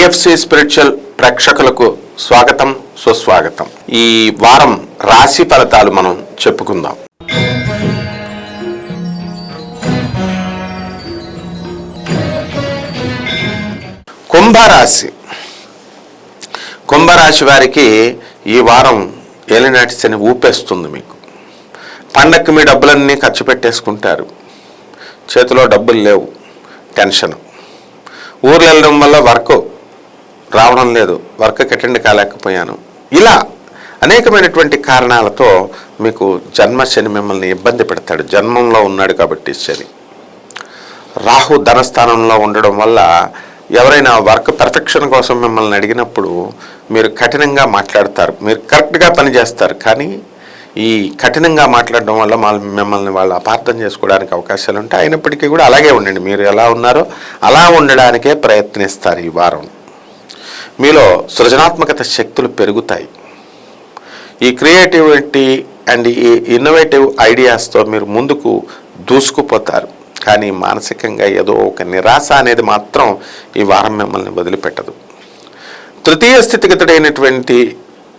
AFC spiritual ప్రేక్షకులకు స్వాగతం సుస్వాగతం. ఈ వారం రాశి ఫలితాలు మనం చెప్పుకుందాం. కుంభరాశి. కుంభరాశి వారికి ఈ వారం ఏలినాటి శని ఊపేస్తుంది మీకు. పండక్కి మీ డబ్బులన్నీ ఖర్చు పెట్టేసుకుంటారు. చేతిలో డబ్బులు లేవు టెన్షన్. ఊర్లు వెళ్ళడం వల్ల వర్క్ రావడం లేదు. వర్క్కి అటెండ్ కాలేకపోయాను. ఇలా అనేకమైనటువంటి కారణాలతో మీకు జన్మ శని మిమ్మల్ని ఇబ్బంది పెడతాడు. జన్మంలో ఉన్నాడు కాబట్టి శని. రాహు ధనస్థానంలో ఉండడం వల్ల ఎవరైనా వర్క్ పర్ఫెక్షన్ కోసం మిమ్మల్ని అడిగినప్పుడు మీరు కఠినంగా మాట్లాడతారు. మీరు కరెక్ట్గా పనిచేస్తారు కానీ ఈ కఠినంగా మాట్లాడడం వల్ల మిమ్మల్ని వాళ్ళు అపార్థం చేసుకోవడానికి అవకాశాలు ఉంటాయి. అయినప్పటికీ కూడా అలాగే ఉండండి. మీరు ఎలా ఉన్నారో అలా ఉండడానికే ప్రయత్నిస్తారు ఈ వారం. మీలో సృజనాత్మకత శక్తులు పెరుగుతాయి. ఈ క్రియేటివిటీ అండ్ ఈ ఇన్నోవేటివ్ ఐడియాస్తో మీరు ముందుకు దూసుకుపోతారు. కానీ మానసికంగా ఏదో ఒక నిరాశ అనేది మాత్రం ఈ వారం మిమ్మల్ని వదిలిపెట్టదు. తృతీయ స్థితిగతుడైనటువంటి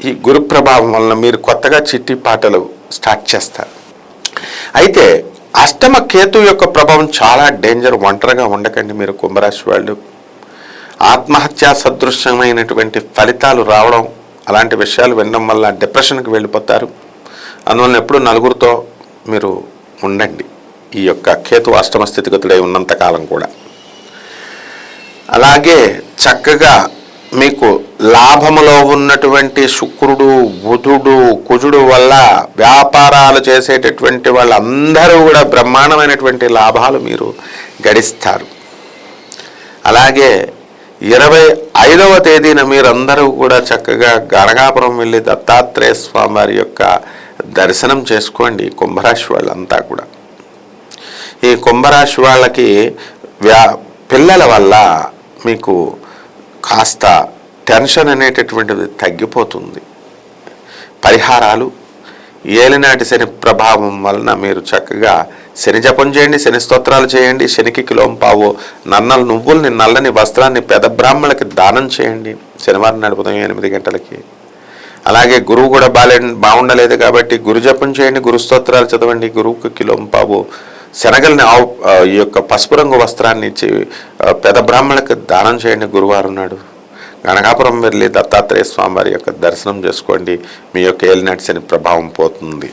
ఈ గురు ప్రభావం వలన మీరు కొత్తగా చిట్టి పాటలు స్టార్ట్ చేస్తారు. అయితే అష్టమ కేతు యొక్క ప్రభావం చాలా డేంజర్ ఒంటరిగా ఉండకండి మీరు కుంభరాశి వాళ్ళు. ఆత్మహత్యా సదృశ్యమైనటువంటి ఫలితాలు రావడం అలాంటి విషయాలు వినడం వల్ల డిప్రెషన్కి వెళ్ళిపోతారు. అందువల్ల ఎప్పుడు నలుగురితో మీరు ఉండండి. ఈ యొక్క కేతు అష్టమ స్థితిగతుడై ఉన్నంతకాలం కూడా. అలాగే చక్కగా మీకు లాభములో ఉన్నటువంటి శుక్రుడు బుధుడు కుజుడు వల్ల వ్యాపారాలు చేసేటటువంటి వాళ్ళందరూ కూడా బ్రహ్మాండమైనటువంటి లాభాలు మీరు గడిస్తారు. అలాగే ఇరవై ఐదవ తేదీన మీరందరూ కూడా చక్కగా గణగాపురం వెళ్ళి దత్తాత్రేయ స్వామివారి యొక్క దర్శనం చేసుకోండి కుంభరాశి వాళ్ళంతా కూడా. ఈ కుంభరాశి వాళ్ళకి వ్యా పిల్లల వల్ల మీకు కాస్త టెన్షన్ అనేటటువంటిది తగ్గిపోతుంది. పరిహారాలు ఏలినాటి శని ప్రభావం వలన మీరు చక్కగా శని జపం చేయండి శని స్తోత్రాలు చేయండి శనికి కిలోం పావు. నన్నల నువ్వుల్ని నల్లని వస్త్రాన్ని పెద బ్రాహ్మణులకి దానం చేయండి. శనివారం నాడు ఉదయం ఎనిమిది గంటలకి. అలాగే గురువు కూడా బాలే బాగుండలేదు కాబట్టి గురు జపం చేయండి గురు స్తోత్రాలు చదవండి గురువుకి కిలోం పావు. శనగల్ని ఆవు ఈ యొక్క పసుపు రంగు వస్త్రాన్ని ఇచ్చి ఆ, పెద బ్రాహ్మణులకు దానం చేయండి గురువారం నాడు. గణగాపురం వెళ్ళి దత్తాత్రేయ స్వామివారి యొక్క దర్శనం చేసుకోండి. మీ యొక్క ఏలినాటి శని ప్రభావం పోతుంది.